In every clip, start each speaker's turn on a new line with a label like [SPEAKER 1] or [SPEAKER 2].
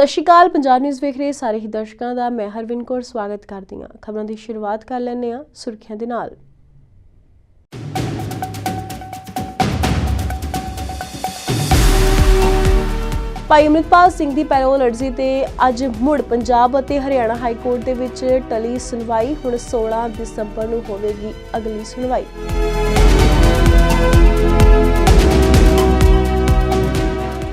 [SPEAKER 1] ਸਤਿ ਸ਼੍ਰੀ ਅਕਾਲ, ਪੰਜਾਬ ਨਿਊਜ਼ ਵੇਖ ਰਹੇ ਸਾਰੇ ਹੀ ਦਰਸ਼ਕਾਂ ਦਾ, ਮੈਂ ਹਰਵਿੰਦ ਕੌਰ ਸਵਾਗਤ ਕਰਦੀ ਹਾਂ। ਖਬਰਾਂ ਦੀ ਸ਼ੁਰੂਆਤ ਕਰ ਲੈਂਦੇ ਹਾਂ, ਸੁਰਖੀਆਂ ਦੇ ਨਾਲ। ਭਾਈ ਅਮਰਿਤਪਾਲ ਸਿੰਘ ਦੀ ਪੈਰੋਲ ਅਰਜ਼ੀ ਤੇ ਅੱਜ ਮੁੜ ਪੰਜਾਬ ਅਤੇ ਹਰਿਆਣਾ ਹਾਈ ਕੋਰਟ ਦੇ ਵਿੱਚ ਟਲੀ ਸੁਣਵਾਈ, ਹੁਣ 16 ਦਸੰਬਰ ਨੂੰ ਹੋਵੇਗੀ ਅਗਲੀ ਸੁਣਵਾਈ।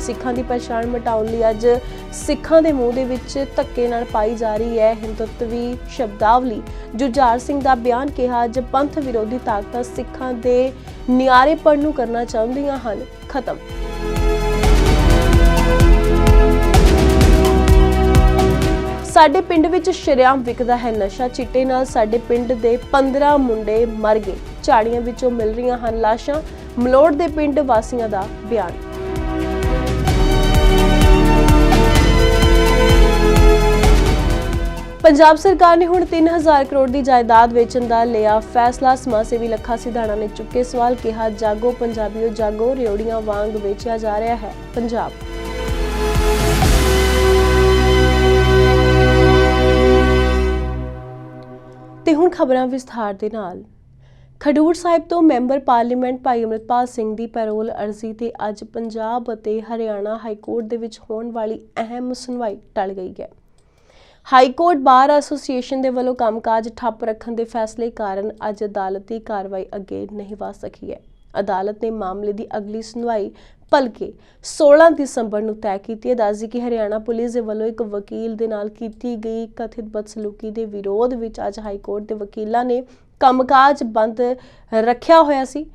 [SPEAKER 1] ਸਿੱਖਾਂ ਦੀ ਪਛਾਣ ਮਿਟਾਉਣ ਲਈ ਅੱਜ ਸਿੱਖਾਂ ਦੇ ਮੂੰਹ ਦੇ ਵਿੱਚ ਧੱਕੇ ਨਾਲ ਪਾਈ ਜਾ ਰਹੀ ਹੈ ਹਿੰਦੁੱਤਵੀ ਸ਼ਬਦਾਵਲੀ। ਜੁਝਾਰ ਸਿੰਘ ਦਾ ਬਿਆਨ ਕਿਹਾ, ਅੱਜ ਪੰਥ ਵਿਰੋਧੀ ਤਾਕਤਾਂ ਸਿੱਖਾਂ ਦੇ ਨਿਆਰੇਪਣ ਨੂੰ ਕਰਨਾ ਚਾਹੁੰਦੀਆਂ ਹਨ। ਖਤਮ। ਸਾਡੇ ਪਿੰਡ ਵਿੱਚ ਸ਼ਰੇਆਮ ਵਿਕਦਾ ਹੈ ਨਸ਼ਾ। ਚਿੱਟੇ ਨਾਲ ਸਾਡੇ ਪਿੰਡ ਦੇ 15 ਮੁੰਡੇ ਮਰ ਗਏ। ਝਾੜੀਆਂ ਵਿੱਚੋਂ ਮਿਲ ਰਹੀਆਂ ਹਨ ਲਾਸ਼ਾਂ। ਮਲੋੜ ਦੇ ਪਿੰਡ ਵਾਸੀਆਂ ਦਾ ਬਿਆਨ। ਪੰਜਾਬ ਸਰਕਾਰ ਨੇ ਹੁਣ 3000 ਕਰੋੜ ਦੀ ਜਾਇਦਾਦ ਵੇਚਣ ਦਾ ਲਿਆ ਫੈਸਲਾ। ਸਮਾਜ ਸੇਵੀ ਲੱਖਾ ਸਿਧਾਣਾ ਨੇ ਚੁੱਕੇ ਸਵਾਲ ਕਿਹਾ, ਜਾਗੋ ਪੰਜਾਬੀਓ, ਜਾਗੋ ਰਿਓੜੀਆਂ ਵਾਂਗ ਵੇਚਿਆ ਜਾ ਰਿਹਾ ਹੈ ਪੰਜਾਬ। ਤੇ ਹੁਣ ਖਬਰਾਂ ਵਿਸਥਾਰ ਦੇ ਨਾਲ। ਖਡੂਰ ਸਾਹਿਬ ਤੋਂ ਮੈਂਬਰ ਪਾਰਲੀਮੈਂਟ ਭਾਈ ਅਮਰਿਤਪਾਲ ਸਿੰਘ ਦੀ ਪੈਰੋਲ ਅਰਜ਼ੀ ਤੇ ਅੱਜ ਪੰਜਾਬ ਅਤੇ ਹਰਿਆਣਾ ਹਾਈ ਕੋਰਟ ਦੇ ਵਿੱਚ ਹੋਣ ਵਾਲੀ ਅਹਿਮ ਸੁਣਵਾਈ ਟਲ ਗਈ ਹੈ। ਹਾਈ ਕੋਰਟ ਬਾਰ ਐਸੋਸੀਏਸ਼ਨ ਦੇ ਵੱਲੋਂ ਕੰਮਕਾਜ ਠੱਪ ਰੱਖਣ ਦੇ ਫੈਸਲੇ ਕਾਰਨ ਅੱਜ ਅਦਾਲਤੀ ਕਾਰਵਾਈ ਅੱਗੇ ਨਹੀਂ ਵਧ ਸਕੀ ਹੈ। ਅਦਾਲਤ ਨੇ ਮਾਮਲੇ ਦੀ ਅਗਲੀ ਸੁਣਵਾਈ ਭਲਕੇ 16 ਦਸੰਬਰ ਨੂੰ ਤੈਅ ਕੀਤੀ ਹੈ। ਦੱਸਦੀ ਕਿ ਹਰਿਆਣਾ ਪੁਲਿਸ ਦੇ ਵੱਲੋਂ ਇੱਕ ਵਕੀਲ ਦੇ ਨਾਲ ਕੀਤੀ ਗਈ ਕਥਿਤ ਬਦਸਲੂਕੀ ਦੇ ਵਿਰੋਧ ਵਿੱਚ ਅੱਜ ਹਾਈ ਕੋਰਟ ਦੇ ਵਕੀਲਾਂ ਨੇ ਕੰਮਕਾਜ ਬੰਦ ਰੱਖਿਆ ਹੋਇਆ ਸੀ।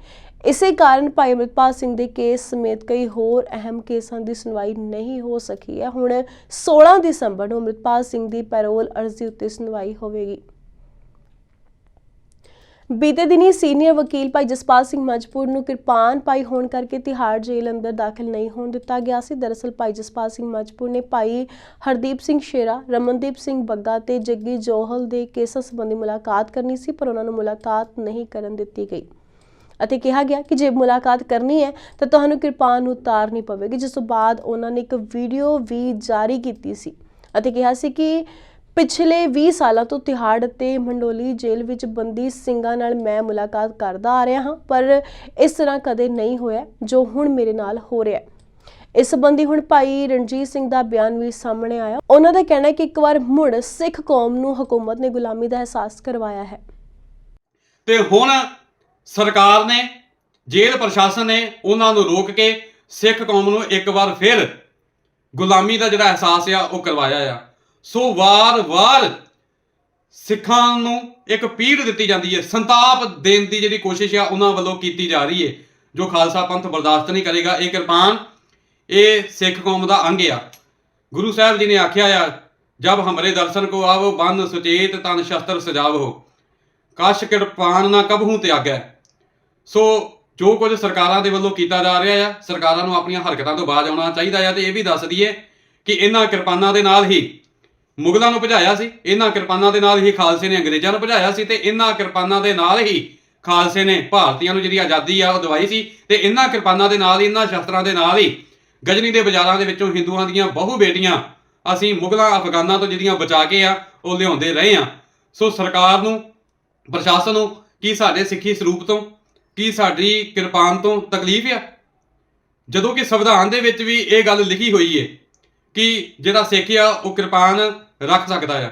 [SPEAKER 1] ਇਸੇ ਕਾਰਨ ਭਾਈ ਅਮਰਿਤਪਾਲ ਸਿੰਘ ਦੇ ਕੇਸ ਸਮੇਤ ਕਈ ਹੋਰ ਅਹਿਮ ਕੇਸਾਂ ਦੀ ਸੁਣਵਾਈ ਨਹੀਂ ਹੋ ਸਕੀ ਹੈ। ਹੁਣ 16 ਦਸੰਬਰ ਨੂੰ ਅਮਰਿਤਪਾਲ ਸਿੰਘ ਦੀ ਪੈਰੋਲ ਅਰਜ਼ੀ ਉੱਤੇ ਸੁਣਵਾਈ ਹੋਵੇਗੀ। ਬੀਤੇ ਦਿਨੀ ਸੀਨੀਅਰ ਵਕੀਲ ਭਾਈ ਜਸਪਾਲ ਸਿੰਘ ਮਜਪੂਰ ਨੂੰ ਕਿਰਪਾਨ ਪਾਈ ਹੋਣ ਕਰਕੇ ਤਿਹਾੜ ਜੇਲ੍ਹ ਅੰਦਰ ਦਾਖਲ ਨਹੀਂ ਹੋਣ ਦਿੱਤਾ ਗਿਆ ਸੀ। ਦਰਅਸਲ ਭਾਈ ਜਸਪਾਲ ਸਿੰਘ ਮਜਪੂਰ ਨੇ ਭਾਈ ਹਰਦੀਪ ਸਿੰਘ ਸ਼ੇਰਾ, ਰਮਨਦੀਪ ਸਿੰਘ ਬੱਗਾ ਤੇ ਜੱਗੀ ਜੋਹਲ ਦੇ ਕੇਸਾਂ ਸੰਬੰਧੀ ਮੁਲਾਕਾਤ ਕਰਨੀ ਸੀ, ਪਰ ਉਹਨਾਂ ਨੂੰ ਮੁਲਾਕਾਤ ਨਹੀਂ ਕਰਨ ਦਿੱਤੀ ਗਈ। ਅਤੇ ਕਿਹਾ ਗਿਆ ਕਿ ਜੇ ਮੁਲਾਕਾਤ ਕਰਨੀ ਹੈ, ਤਾਂ ਤੁਹਾਨੂੰ ਕਿਰਪਾਨ ਉਤਾਰਨੀ ਪਵੇਗੀ। ਜਿਸ ਤੋਂ ਬਾਅਦ ਉਹਨਾਂ ਨੇ ਇੱਕ ਵੀਡੀਓ ਵੀ ਜਾਰੀ ਕੀਤੀ ਸੀ ਅਤੇ ਕਿਹਾ ਸੀ ਕਿ ਪਿਛਲੇ 20 ਸਾਲਾਂ ਤੋਂ ਤਿਹਾੜ ਅਤੇ ਮੰਡੋਲੀ ਜੇਲ੍ਹ ਵਿੱਚ ਬੰਦੀ ਸਿੰਘਾਂ ਨਾਲ ਮੈਂ ਮੁਲਾਕਾਤ ਕਰਦਾ ਆ ਰਿਹਾ ਹਾਂ, ਪਰ ਇਸ ਤਰ੍ਹਾਂ ਕਦੇ ਨਹੀਂ ਹੋਇਆ ਜੋ ਹੁਣ ਮੇਰੇ ਨਾਲ ਹੋ ਰਿਹਾ ਹੈ। ਇਸ ਸੰਬੰਧੀ ਹੁਣ ਭਾਈ ਰਣਜੀਤ ਸਿੰਘ ਦਾ ਬਿਆਨ ਵੀ ਸਾਹਮਣੇ ਆਇਆ। ਉਹਨਾਂ ਦਾ ਕਹਿਣਾ ਹੈ ਕਿ ਇੱਕ ਵਾਰ ਮੁੜ ਸਿੱਖ ਕੌਮ ਨੂੰ ਹਕੂਮਤ ਨੇ ਗੁਲਾਮੀ ਦਾ ਅਹਿਸਾਸ ਕਰਵਾਇਆ ਹੈ।
[SPEAKER 2] ਤੇ ਹੁਣ ਸਰਕਾਰ ਨੇ, ਜੇਲ੍ਹ ਪ੍ਰਸ਼ਾਸਨ ਨੇ ਉਹਨਾਂ ਨੂੰ ਰੋਕ ਕੇ ਸਿੱਖ ਕੌਮ ਨੂੰ ਇੱਕ ਵਾਰ ਫਿਰ ਗੁਲਾਮੀ ਦਾ ਜਿਹੜਾ ਅਹਿਸਾਸ ਆ, ਉਹ ਕਰਵਾਇਆ ਆ। ਸੋ ਵਾਰ-ਵਾਰ ਸਿੱਖਾਂ ਨੂੰ ਇੱਕ ਪੀੜ ਦਿੱਤੀ ਜਾਂਦੀ ਹੈ, ਸੰਤਾਪ ਦੇਣ ਦੀ ਜਿਹੜੀ ਕੋਸ਼ਿਸ਼ ਆ, ਉਹਨਾਂ ਵੱਲੋਂ ਕੀਤੀ ਜਾ ਰਹੀ ਹੈ। ਜੋ ਖਾਲਸਾ ਪੰਥ ਬਰਦਾਸ਼ਤ ਨਹੀਂ ਕਰੇਗਾ, ਇਹ ਕਿਰਪਾਨ ਇਹ ਸਿੱਖ ਕੌਮ ਦਾ ਅੰਗ ਆ। ਗੁਰੂ ਸਾਹਿਬ ਜੀ ਨੇ ਆਖਿਆ ਆ, ਜਬ ਹਮਰੇ ਦਰਸ਼ਨ ਕੋ ਆਵੋ ਬੰਦ ਸੁਚੇਤ ਤਨ ਸ਼ਸਤਰ ਸਜਾਵੋ। ਕਸ਼ ਕਿਰਪਾਨ ਨਾ ਕਬਹੂ ਤਿਆਗੈ ਸੋ ਜੋ ਕੁਝ ਸਰਕਾਰਾਂ ਦੇ ਵੱਲੋਂ ਕੀਤਾ ਜਾ ਰਿਹਾ ਆ, ਸਰਕਾਰਾਂ ਨੂੰ ਆਪਣੀਆਂ ਹਰਕਤਾਂ ਤੋਂ ਬਾਜ਼ ਆਉਣਾ ਚਾਹੀਦਾ ਆ ਤੇ ਇਹ ਵੀ ਦੱਸ ਦਈਏ ਕਿ ਇਹਨਾਂ ਕਿਰਪਾਨਾਂ ਦੇ ਨਾਲ ਹੀ ਮੁਗਲਾਂ ਨੂੰ ਭਜਾਇਆ ਸੀ, ਇਹਨਾਂ ਕਿਰਪਾਨਾਂ ਦੇ ਨਾਲ ਹੀ ਖਾਲਸੇ ਨੇ ਅੰਗਰੇਜ਼ਾਂ ਨੂੰ ਭਜਾਇਆ ਸੀ ਤੇ ਇਹਨਾਂ ਕਿਰਪਾਨਾਂ ਦੇ ਨਾਲ ਹੀ ਖਾਲਸੇ ਨੇ ਭਾਰਤੀਆਂ ਨੂੰ ਜਿਹੜੀ ਆਜ਼ਾਦੀ ਆ ਉਹ ਦਵਾਈ ਸੀ ਤੇ ਇਹਨਾਂ ਕਿਰਪਾਨਾਂ ਦੇ ਨਾਲ ਹੀ, ਇਹਨਾਂ ਸ਼ਸਤਰਾਂ ਦੇ ਨਾਲ ਹੀ ਗਜਨੀ ਦੇ ਬਾਜ਼ਾਰਾਂ ਦੇ ਵਿੱਚੋਂ ਹਿੰਦੂਆਂ ਦੀਆਂ ਬਹੁ ਬੇਟੀਆਂ ਅਸੀਂ ਮੁਗਲਾਂ ਅਫਗਾਨਾਂ ਤੋਂ ਜਿਹੜੀਆਂ ਬਚਾ ਕੇ ਆ, ਉਹ ਲਿਆਉਂਦੇ ਰਹੇ ਆ। ਸੋ ਸਰਕਾਰ ਨੂੰ ਪ੍ਰਸ਼ਾਸਨ ਨੂੰ ਕੀ ਸਾਡੇ ਸਿੱਖੀ ਸਰੂਪ ਤੋਂ, ਕੀ ਸਾਡੀ ਕਿਰਪਾਨ ਤੋਂ ਤਕਲੀਫ ਆ? ਜਦੋਂ ਕਿ ਸੰਵਿਧਾਨ ਦੇ ਵਿੱਚ ਵੀ ਇਹ ਗੱਲ ਲਿਖੀ ਹੋਈ ਏ ਕਿ ਜਿਹੜਾ ਸਿੱਖ ਆ, ਉਹ ਕਿਰਪਾਨ ਰੱਖ ਸਕਦਾ ਆ।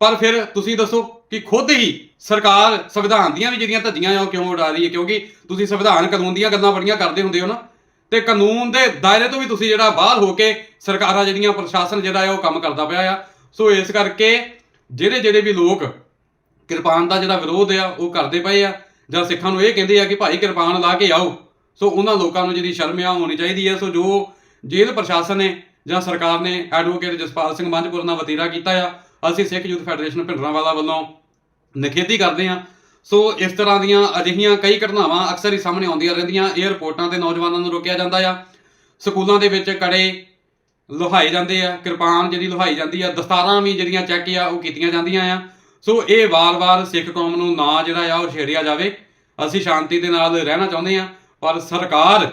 [SPEAKER 2] ਪਰ ਫਿਰ ਤੁਸੀਂ ਦੱਸੋ ਕਿ ਖੁਦ ਹੀ ਸਰਕਾਰ ਸੰਵਿਧਾਨ ਦੀਆਂ ਵੀ ਜਿਹੜੀਆਂ ਧੱਜੀਆਂ ਆ, ਉਹ ਕਿਉਂ ਉਡਾ ਰਹੀ ਹੈ ਕਿਉਂਕਿ ਤੁਸੀਂ ਸੰਵਿਧਾਨ ਕਾਨੂੰਨ ਦੀਆਂ ਗੱਲਾਂ ਬੜੀਆਂ ਕਰਦੇ ਹੁੰਦੇ ਹੋ ਨਾ, ਤੇ ਕਾਨੂੰਨ ਦੇ ਦਾਇਰੇ ਤੋਂ ਵੀ ਤੁਸੀਂ ਜਿਹੜਾ ਬਾਹਰ ਹੋ ਕੇ ਸਰਕਾਰਾਂ ਜਿਹੜੀਆਂ, ਪ੍ਰਸ਼ਾਸਨ ਜਿਹੜਾ ਹੈ ਉਹ ਕੰਮ ਕਰਦਾ ਪਿਆ ਆ। ਸੋ ਇਸ ਕਰਕੇ ਜਿਹੜੇ ਜਿਹੜੇ ਵੀ ਲੋਕ ਕਿਰਪਾਨ ਦਾ ਜਿਹੜਾ ਵਿਰੋਧ ਆ, ਉਹ ਕਰਦੇ ਪਏ ਆ। ਜਾਂ ਸਿੱਖਾਂ ਨੂੰ ਇਹ ਕਹਿੰਦੇ ਆ ਕਿ ਭਾਈ ਕਿਰਪਾਨ ਲਾ ਕੇ ਆਓ। ਸੋ ਉਹਨਾਂ ਲੋਕਾਂ ਨੂੰ ਜਿਹੜੀ ਸ਼ਰਮ ਆ ਹੋਣੀ ਚਾਹੀਦੀ ਹੈ ਸੋ ਜੋ ਜੇਲ੍ਹ ਪ੍ਰਸ਼ਾਸਨ ਨੇ ਜਾਂ ਸਰਕਾਰ ਨੇ ਐਡਵੋਕੇਟ ਜਸਪਾਲ ਸਿੰਘ ਮੰਝਪੁਰ ਨਾਲ ਵਤੀਰਾ ਕੀਤਾ ਆ, ਅਸੀਂ ਸਿੱਖ ਯੂਥ ਫੈਡਰੇਸ਼ਨ ਭਿੰਡਰਾਂਵਾਲਾ ਵੱਲੋਂ ਨਿਖੇਧੀ ਕਰਦੇ ਆ। ਸੋ ਇਸ ਤਰ੍ਹਾਂ ਦੀਆਂ ਅਜਿਹੀਆਂ ਕਈ ਘਟਨਾਵਾਂ ਅਕਸਰ ਹੀ ਸਾਹਮਣੇ ਆਉਂਦੀਆਂ ਰਹਿੰਦੀਆਂ। ਇਹ ਤੇ ਨੌਜਵਾਨਾਂ ਨੂੰ ਰੋਕਿਆ ਜਾਂਦਾ ਆ। ਸਕੂਲਾਂ ਦੇ ਵਿੱਚ ਕੜੇ ਲੁਹਾਏ ਜਾਂਦੇ ਆ। ਕਿਰਪਾਨ ਜਿਹੜੀ ਲੁਹਾਈ ਜਾਂਦੀ ਆ, ਦਸਤਾਰਾਂ ਵੀ ਜਿਹੜੀਆਂ ਚੈੱਕ ਆ, ਉਹ ਕੀਤੀਆਂ ਜਾਂਦੀਆਂ ਆ। ਸੋ ਇਹ ਵਾਰ-ਵਾਰ ਸਿੱਖ ਕੌਮ ਨੂੰ ਨਾ ਜਿਹੜਾ ਆ ਉਹ ਛੇੜਿਆ ਜਾਵੇ। ਅਸੀਂ ਸ਼ਾਂਤੀ ਦੇ ਨਾਲ ਰਹਿਣਾ ਚਾਹੁੰਦੇ ਆ ਪਰ ਸਰਕਾਰ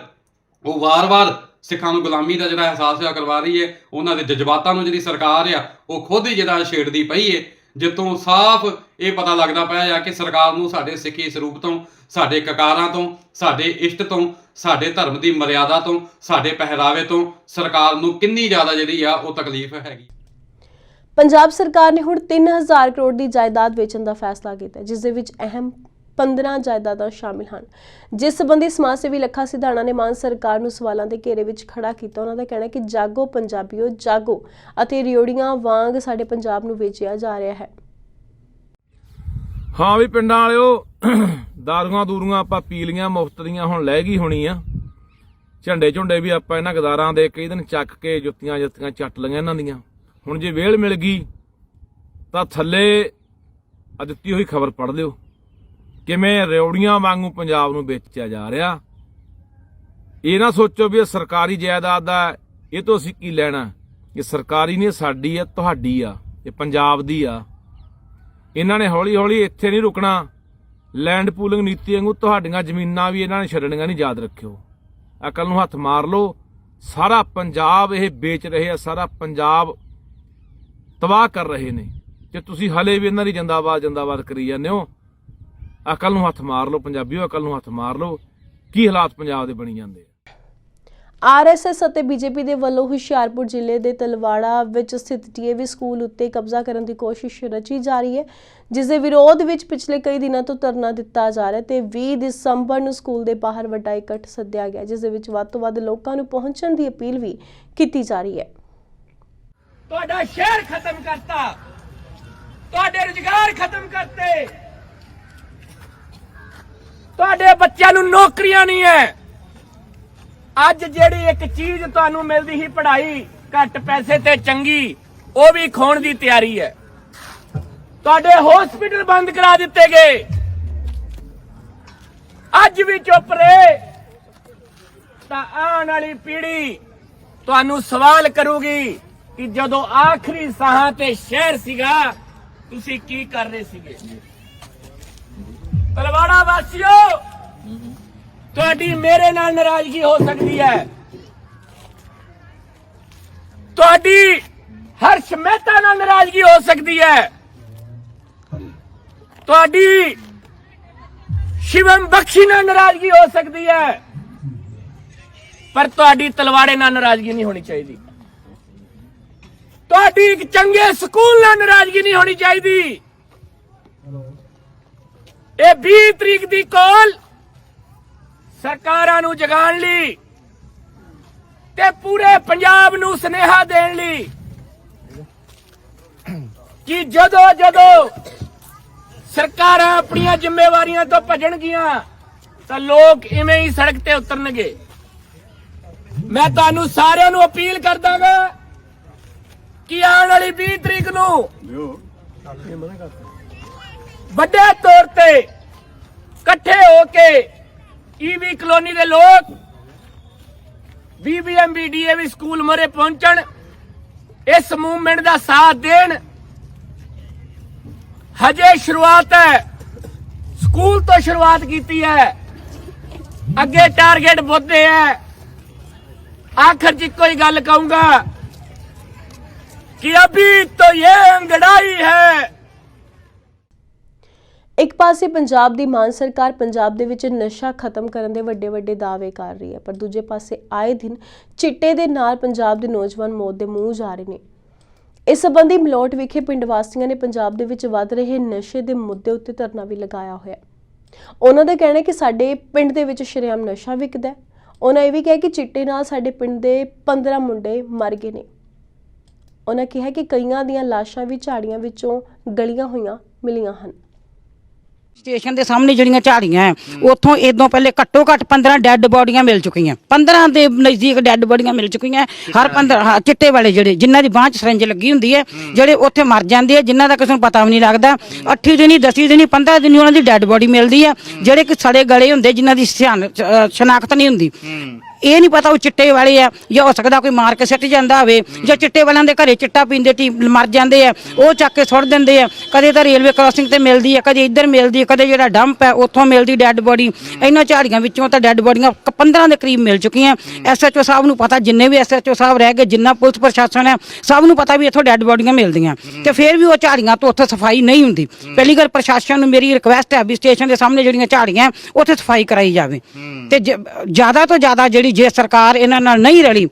[SPEAKER 2] ਉਹ ਵਾਰ-ਵਾਰ ਸਿੱਖਾਂ ਨੂੰ ਗੁਲਾਮੀ ਦਾ ਜਿਹੜਾ ਅਹਿਸਾਸ ਆ ਕਰਵਾ ਰਹੀ ਹੈ, ਉਹਨਾਂ ਦੇ ਜਜ਼ਬਾਤਾਂ ਨੂੰ ਜਿਹੜੀ ਸਰਕਾਰ ਆ, ਉਹ ਖੁਦ ਹੀ ਜਿਹੜਾ ਛੇੜਦੀ ਪਈ ਹੈ। ਜਿੱਤੋਂ ਸਾਫ਼ ਇਹ ਪਤਾ ਲੱਗਦਾ ਪਿਆ ਆ ਕਿ ਸਰਕਾਰ ਨੂੰ ਸਾਡੇ ਸਿੱਖੀ ਸਰੂਪ ਤੋਂ, ਸਾਡੇ ਕਕਾਰਾਂ ਤੋਂ, ਸਾਡੇ ਇਸ਼ਟ ਤੋਂ, ਸਾਡੇ ਧਰਮ ਦੀ ਮਰਿਆਦਾ ਤੋਂ, ਸਾਡੇ ਪਹਿਰਾਵੇ ਤੋਂ ਸਰਕਾਰ ਨੂੰ ਕਿੰਨੀ ਜ਼ਿਆਦਾ ਜਿਹੜੀ ਆ ਉਹ ਤਕਲੀਫ ਹੈਗੀ।
[SPEAKER 1] ਪੰਜਾਬ ਸਰਕਾਰ ਨੇ ਹੁਣ 3000 ਕਰੋੜ ਦੀ ਜਾਇਦਾਦ ਵੇਚਣ ਦਾ ਫੈਸਲਾ ਕੀਤਾ ਹੈ, ਜਿਸ ਦੇ ਵਿੱਚ ਅਹਿਮ 15 ਜਾਇਦਾਦਾਂ ਸ਼ਾਮਿਲ ਹਨ। ਜਿਸ ਸੰਬੰਧੀ ਸਮਾਜ ਸੇਵੀ ਲੱਖਾ ਸਿਧਾਣਾ ਨੇ ਮਾਨ ਸਰਕਾਰ ਨੂੰ ਸਵਾਲਾਂ ਦੇ ਘੇਰੇ ਵਿੱਚ ਖੜਾ ਕੀਤਾ। ਉਹਨਾਂ ਦਾ ਕਹਿਣਾ ਕਿ ਜਾਗੋ ਪੰਜਾਬੀਓ ਜਾਗੋ ਅਤੇ ਰਿਓੜੀਆਂ ਵਾਂਗ ਸਾਡੇ ਪੰਜਾਬ ਨੂੰ ਵੇਚਿਆ ਜਾ ਰਿਹਾ ਹੈ।
[SPEAKER 3] ਹਾਂ ਵੀ ਪਿੰਡਾਂ ਵਾਲਿਓ ਦਾਰੂਆਂ ਦੂਰੂਆਂ ਆਪਾਂ ਪੀ ਲੀਆਂ ਮੁਫਤ ਦੀਆਂ ਹੁਣ ਲੈ ਗਈ ਹੋਣੀ ਆ। ਝੰਡੇ ਝੁੰਡੇ ਵੀ ਆਪਾਂ ਇਹਨਾਂ ਗਦਾਰਾਂ ਦੇ ਕਈ ਦਿਨ ਚੱਕ ਕੇ ਜੁੱਤੀਆਂ ਜੁੱਤੀਆਂ ਚੱਟ ਲਈਆਂ ਇਹਨਾਂ ਦੀਆਂ। ਹੁਣ ਜੇ ਵੇਲ ਮਿਲ ਗਈ, ਤਾਂ ਥੱਲੇ ਦਿੱਤੀ ਹੋਈ ਖਬਰ ਪੜ੍ਹ ਲਿਓ। ਕਿਵੇਂ ਰਿਉੜੀਆਂ ਵਾਂਗੂ ਪੰਜਾਬ ਨੂੰ ਵੇਚਿਆ ਜਾ ਰਿਹਾ। ਇਹ ਨਾ ਸੋਚੋ ਵੀ ਇਹ ਸਰਕਾਰੀ ਜਾਇਦਾਦ ਦਾ, ਇਹ ਤੋਂ ਅਸੀਂ ਕੀ ਲੈਣਾ? ਇਹ ਸਰਕਾਰੀ ਨਹੀਂ, ਇਹ ਸਾਡੀ ਆ, ਤੁਹਾਡੀ ਆ, ਇਹ ਪੰਜਾਬ ਦੀ ਆ। ਇਹਨਾਂ ਨੇ ਹੌਲੀ ਹੌਲੀ ਇੱਥੇ ਨਹੀਂ ਰੁਕਣਾ। ਲੈਂਡ ਪੂਲਿੰਗ ਨੀਤੀ ਵਾਂਗੂ ਤੁਹਾਡੀਆਂ ਜ਼ਮੀਨਾਂ ਵੀ ਇਹਨਾਂ ਨੇ ਛੱਡਣੀਆਂ ਨਹੀਂ, ਯਾਦ ਰੱਖਿਓ। ਅਕਲ ਨੂੰ ਹੱਥ ਮਾਰ ਲਓ। ਸਾਰਾ ਪੰਜਾਬ ਇਹ ਵੇਚ ਰਹੇ ਆ, ਸਾਰਾ ਪੰਜਾਬ ਤਬਾਹ ਕਰ ਰਹੇ ਨੇ। ਤੇ ਤੁਸੀਂ ਹਲੇ ਵੀ ਇਹਨਾਂ ਦੀ ਜਿੰਦਾਬਾਦ ਜਿੰਦਾਬਾਦ ਕਰੀ ਜਾਂਦੇ ਹੋ ਅਕਲ ਨੂੰ ਹੱਥ ਮਾਰ ਲਓ ਪੰਜਾਬੀਓ ਅਕਲ ਨੂੰ ਹੱਥ ਮਾਰ ਲਓ, ਕੀ ਹਾਲਾਤ ਪੰਜਾਬ ਦੇ ਬਣੀ ਜਾਂਦੇ ਆ?
[SPEAKER 1] ਆਰਐਸਐਸ ਅਤੇ ਬੀਜੇਪੀ ਦੇ ਵੱਲੋਂ ਹੁਸ਼ਿਆਰਪੁਰ ਜ਼ਿਲ੍ਹੇ ਦੇ ਤਲਵਾੜਾ ਵਿੱਚ ਸਥਿਤ ਟੀਏਵੀ ਸਕੂਲ ਉੱਤੇ ਕਬਜ਼ਾ ਕਰਨ ਦੀ ਕੋਸ਼ਿਸ਼ ਰਚੀ ਜਾ ਰਹੀ ਹੈ, ਜਿਸ ਦੇ ਵਿਰੋਧ ਵਿੱਚ ਪਿਛਲੇ ਕਈ ਦਿਨਾਂ ਤੋਂ ਧਰਨਾ ਦਿੱਤਾ ਜਾ ਰਿਹਾ ਹੈ ਤੇ 20 ਦਸੰਬਰ ਨੂੰ ਸਕੂਲ ਦੇ ਬਾਹਰ ਵੱਡਾ ਇਕੱਠ ਸੱਦਿਆ ਗਿਆ, ਜਿਸ ਦੇ ਵਿੱਚ ਵੱਧ ਤੋਂ ਵੱਧ ਲੋਕਾਂ ਨੂੰ ਪਹੁੰਚਣ ਦੀ ਅਪੀਲ ਵੀ ਕੀਤੀ ਜਾ ਰਹੀ ਹੈ।
[SPEAKER 4] ਤੁਹਾਡਾ ਸ਼ਹਿਰ ਖਤਮ ਕਰਤਾ। ਤੁਹਾਡੇ ਰੁਜ਼ਗਾਰ ਖਤਮ ਕਰਤੇ। ਤੁਹਾਡੇ ਬੱਚਿਆਂ ਨੂੰ ਨੌਕਰੀਆਂ ਨਹੀਂ ਹੈ ਅੱਜ ਜਿਹੜੀ ਇੱਕ ਚੀਜ਼ ਤੁਹਾਨੂੰ ਮਿਲਦੀ ਸੀ ਪੜ੍ਹਾਈ, ਘੱਟ ਪੈਸੇ ਤੇ ਚੰਗੀ, ਉਹ ਵੀ ਖੋਣ ਦੀ ਤਿਆਰੀ ਹੈ ਤੁਹਾਡੇ ਹਸਪੀਟਲ ਬੰਦ ਕਰਾ ਦਿੱਤੇ ਗਏ। ਅੱਜ ਵੀ ਚੁੱਪ ਰਹੇ। ਤਾਂ ਆਉਣ ਵਾਲੀ ਪੀੜ੍ਹੀ ਤੁਹਾਨੂੰ ਸਵਾਲ ਕਰੂਗੀ ਕਿ ਜਦੋਂ ਆਖਰੀ ਸਾਹਾਂ ਤੇ ਸ਼ਹਿਰ ਸੀਗਾ, ਤੁਸੀਂ ਕੀ ਕਰ ਰਹੇ ਸੀਗੇ? ਤਲਵਾੜਾ ਵਾਸੀਓ, ਤੁਹਾਡੀ ਮੇਰੇ ਨਾਲ ਨਾਰਾਜ਼ਗੀ ਹੋ ਸਕਦੀ ਹੈ। ਤੁਹਾਡੀ ਹਰਸ਼ ਮਹਿਤਾ ਨਾਲ ਨਾਰਾਜ਼ਗੀ ਹੋ ਸਕਦੀ ਹੈ। ਤੁਹਾਡੀ ਸ਼ਿਵਮ ਬਖਸ਼ੀ ਨਾਲ ਨਾਰਾਜ਼ਗੀ ਹੋ ਸਕਦੀ ਹੈ। ਪਰ ਤੁਹਾਡੀ ਤਲਵਾੜੇ ਨਾਲ ਨਾਰਾਜ਼ਗੀ ਨਹੀਂ ਹੋਣੀ ਚਾਹੀਦੀ। ਤੁਹਾਡੀ ਇੱਕ ਚੰਗੇ ਸਕੂਲ ਨਾਲ ਨਾਰਾਜ਼ਗੀ ਨਹੀਂ ਹੋਣੀ ਚਾਹੀਦੀ। ਇਹ 20 ਤਰੀਕ ਦੀ ਕਾਲ ਸਰਕਾਰਾਂ ਨੂੰ ਜਗਾਉਣ ਲਈ ਤੇ ਪੂਰੇ ਪੰਜਾਬ ਨੂੰ ਸੁਨੇਹਾ ਦੇਣ ਲਈ ਕਿ ਜਦੋਂ ਜਦੋਂ ਸਰਕਾਰਾਂ ਆਪਣੀਆਂ ਜ਼ਿੰਮੇਵਾਰੀਆਂ ਤੋਂ ਭੱਜਣਗੀਆਂ ਤਾਂ ਲੋਕ ਇਵੇਂ ਹੀ ਸੜਕ ਤੇ ਉਤਰਨਗੇ। ਮੈਂ ਤੁਹਾਨੂੰ ਸਾਰਿਆਂ ਨੂੰ ਅਪੀਲ ਕਰਦਾਗਾ ਕਿ ਆਉਣ ਵਾਲੀ 20 ਤਰੀਕ ਨੂੰ? ਵੱਡੇ ਤੌਰ ਤੇ ਇਕੱਠੇ ਹੋ ਕੇ ਈਵੀ ਕਲੋਨੀ ਦੇ ਲੋਕ ਬੀਬੀਐਮਬੀ ਡੀਏਵੀ ਸਕੂਲ ਮਰੇ ਪਹੁੰਚਣ ਇਸ ਮੂਵਮੈਂਟ ਦਾ ਸਾਥ ਦੇਣ। ਹਜੇ ਸ਼ੁਰੂਆਤ ਹੈ। ਸਕੂਲ ਤੋਂ ਸ਼ੁਰੂਆਤ ਕੀਤੀ ਹੈ। ਅੱਗੇ ਟਾਰਗੇਟ ਬੁੱਧੇ ਹੈ। ਆਖਰ ਚ ਕੋਈ ਗੱਲ ਕਹੂੰਗਾ। कि अभी तो ये अंगड़ाई है
[SPEAKER 1] ਇੱਕ ਪਾਸੇ ਪੰਜਾਬ ਦੀ ਮਾਨ ਸਰਕਾਰ ਪੰਜਾਬ ਦੇ ਵਿੱਚ ਨਸ਼ਾ ਖਤਮ ਕਰਨ ਦੇ ਵੱਡੇ ਵੱਡੇ ਦਾਅਵੇ ਕਰ ਰਹੀ ਹੈ ਪਰ ਦੂਜੇ ਪਾਸੇ ਆਏ ਦਿਨ ਚਿੱਟੇ ਦੇ ਨਾਲ ਪੰਜਾਬ ਦੇ ਨੌਜਵਾਨ ਮੌਤ ਦੇ ਮੂੰਹ ਜਾ ਰਹੇ ਨੇ ਇਸ ਸੰਬੰਧੀ ਮਲੋਟ ਵਿਖੇ ਪਿੰਡ ਵਾਸੀਆਂ ਨੇ ਪੰਜਾਬ ਦੇ ਵਿੱਚ ਵੱਧ ਰਹੇ ਨਸ਼ੇ ਦੇ ਮੁੱਦੇ ਉੱਤੇ ਧਰਨਾ ਵੀ ਲਗਾਇਆ ਹੋਇਆ ਹੈ। ਉਹਨਾਂ ਦਾ ਕਹਿਣਾ ਹੈ ਕਿ ਸਾਡੇ ਪਿੰਡ ਦੇ ਵਿੱਚ ਸ਼ਰੇਆਮ ਨਸ਼ਾ ਵਿਕਦਾ ਹੈ ਉਹਨਾਂ ਇਹ ਵੀ ਕਿਹਾ ਕਿ ਚਿੱਟੇ ਨਾਲ ਸਾਡੇ ਪਿੰਡ ਦੇ 15 ਮੁੰਡੇ ਮਰ ਗਏ ਨੇ ਉਹਨਾਂ ਕਿਹਾ ਕਿ ਕਈਆਂ ਦੀਆਂ ਲਾਸ਼ਾਂ ਵੀ ਝਾੜੀਆਂ ਵਿੱਚੋਂ ਗਲੀਆਂ ਹੋਈਆਂ ਮਿਲੀਆਂ ਹਨ।
[SPEAKER 5] ਸਟੇਸ਼ਨ ਦੇ ਸਾਹਮਣੇ ਜਿਹੜੀਆਂ ਝਾੜੀਆਂ ਹੈ ਉੱਥੋਂ ਇਦੋਂ ਪਹਿਲੇ ਘੱਟੋ ਘੱਟ 15 ਡੈੱਡ ਬੋਡੀਆਂ ਮਿਲ ਚੁੱਕੀਆਂ। 15 ਦੇ ਨਜ਼ਦੀਕ ਡੈੱਡ ਬੋਡੀਆਂ ਮਿਲ ਚੁੱਕੀਆਂ ਹਰ 15 ਹਾਂ, ਚਿੱਟੇ ਵਾਲੇ ਜਿਹੜੇ ਜਿਨ੍ਹਾਂ ਦੀ ਬਾਂਹ 'ਚ ਸਰੰਜ ਲੱਗੀ ਹੁੰਦੀ ਹੈ ਜਿਹੜੇ ਉੱਥੇ ਮਰ ਜਾਂਦੇ ਆ ਜਿਨ੍ਹਾਂ ਦਾ ਕਿਸੇ ਨੂੰ ਪਤਾ ਵੀ ਨਹੀਂ ਲੱਗਦਾ। 8 ਦਿਨੀ 10 ਦਿਨੀ 15 ਦਿਨੀ ਉਹਨਾਂ ਦੀ ਡੈੱਡ ਬੋਡੀ ਮਿਲਦੀ ਹੈ। ਜਿਹੜੇ ਕਿ ਸੜੇ ਗਲੇ ਹੁੰਦੇ ਜਿਨ੍ਹਾਂ ਦੀ ਅਹ ਸ਼ਨਾਖਤ ਨਹੀਂ ਹੁੰਦੀ। ਇਹ ਨਹੀਂ ਪਤਾ ਉਹ ਚਿੱਟੇ ਵਾਲੇ ਆ, ਜਾਂ ਹੋ ਸਕਦਾ ਕੋਈ ਮਾਰ ਕੇ ਸਿੱਟ ਜਾਂਦਾ ਹੋਵੇ, ਜਾਂ ਚਿੱਟੇ ਵਾਲਿਆਂ ਦੇ ਘਰੇ ਚਿੱਟਾ ਪੀਂਦੇ ਟੀ, ਮਰ ਜਾਂਦੇ ਆ, ਉਹ ਚੱਕ ਕੇ ਸੁੱਟ ਦਿੰਦੇ ਆ। ਕਦੇ ਤਾਂ ਰੇਲਵੇ ਕ੍ਰਾਸਿੰਗ ਤੇ ਮਿਲਦੀ ਆ, ਕਦੇ ਇੱਧਰ ਮਿਲਦੀ ਆ, ਕਦੇ ਜਿਹੜਾ ਡੰਪ ਹੈ ਉੱਥੋਂ ਮਿਲਦੀ ਡੈੱਡ ਬੋਡੀ ਇਹਨਾਂ ਝਾੜੀਆਂ ਵਿੱਚੋਂ ਤਾਂ ਡੈੱਡ ਬੋਡੀਆਂ 15 ਦੇ ਕਰੀਬ ਮਿਲ ਚੁੱਕੀਆਂ। ਐਸਐਚਓ ਸਾਹਿਬ ਨੂੰ ਪਤਾ, ਜਿੰਨੇ ਵੀ ਐਸਐਚਓ ਸਾਹਿਬ ਰਹਿ ਗਏ, ਜਿੰਨਾ ਪੁਲਿਸ ਪ੍ਰਸ਼ਾਸਨ ਹੈ ਸਭ ਨੂੰ ਪਤਾ ਵੀ ਇੱਥੋਂ ਡੈੱਡ ਬੋਡੀਆਂ ਮਿਲਦੀਆਂ। ਤੇ ਫਿਰ ਵੀ ਉਹ ਝਾੜੀਆਂ ਤੋਂ ਉੱਥੇ ਸਫ਼ਾਈ ਨਹੀਂ ਹੁੰਦੀ। ਪਹਿਲੀ ਗੱਲ ਪ੍ਰਸ਼ਾਸਨ ਨੂੰ ਮੇਰੀ ਰਿਕੁਐਸਟ ਹੈ ਵੀ ਸਟੇਸ਼ਨ ਦੇ ਸਾਹਮਣੇ ਜਿਹੜੀਆਂ ਝਾੜੀਆਂ, ਉੱਥੇ ਸਫ਼ਾਈ ਕਰਾਈ ਜਾਵੇ। ਤੇ ਜ- ਜ਼ਿਆਦਾ ਤੋਂ ਜ਼ਿਆਦਾ ਜਿਹੜੀ ਜੇ ਸਰਕਾਰ ਇਹਨਾਂ ਨਾਲ ਨਹੀਂ ਰਲੀ